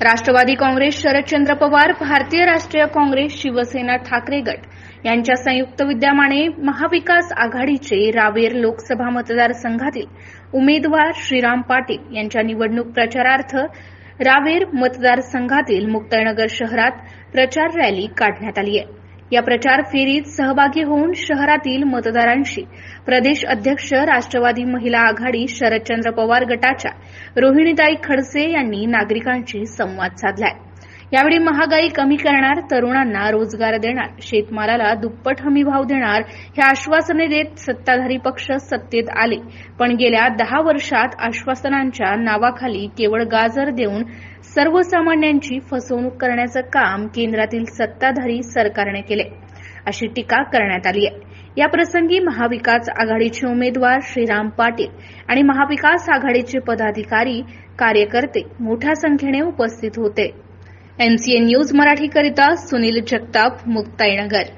राष्ट्रवादी काँग्रेस शरदचंद्र पवार भारतीय राष्ट्रीय काँग्रेस शिवसेना ठाकरे गट यांच्या संयुक्त विद्यमाने महाविकास आघाडीचे रावेर लोकसभा मतदारसंघातील उमेदवार श्रीराम पाटील यांच्या निवडणूक प्रचारार्थ रावेर मतदारसंघातील मुक्ताईनगर शहरात प्रचार रॅली काढण्यात आली आहे. या प्रचार फेरीत सहभागी होऊन शहरातील मतदारांशी प्रदेश अध्यक्ष राष्ट्रवादी महिला आघाडी शरदचंद्र पवार गटाच्या रोहिणीताई खडसे यांनी नागरिकांशी संवाद साधलाय. यावेळी महागाई कमी करणार तरुणांना रोजगार देणार शेतमालाला दुप्पट हमी भाव देणार हे आश्वासने देत सत्ताधारी पक्ष सत्तेत आले. पण गेल्या दहा वर्षात आश्वासनांच्या नावाखाली केवळ गाजर देऊन सर्वसामान्यांची फसवणूक करण्याचं काम केंद्रातील सत्ताधारी सरकारने केले. अशी टीका करण्यात आली आहे. या प्रसंगी महाविकास आघाडीचे उमेदवार श्रीराम पाटील आणि महाविकास आघाडीचे पदाधिकारी कार्यकर्ते मोठ्या संख्येने उपस्थित होते. एमसीएन न्यूज मराठीकरिता सुनील जगताप मुक्ताईनगर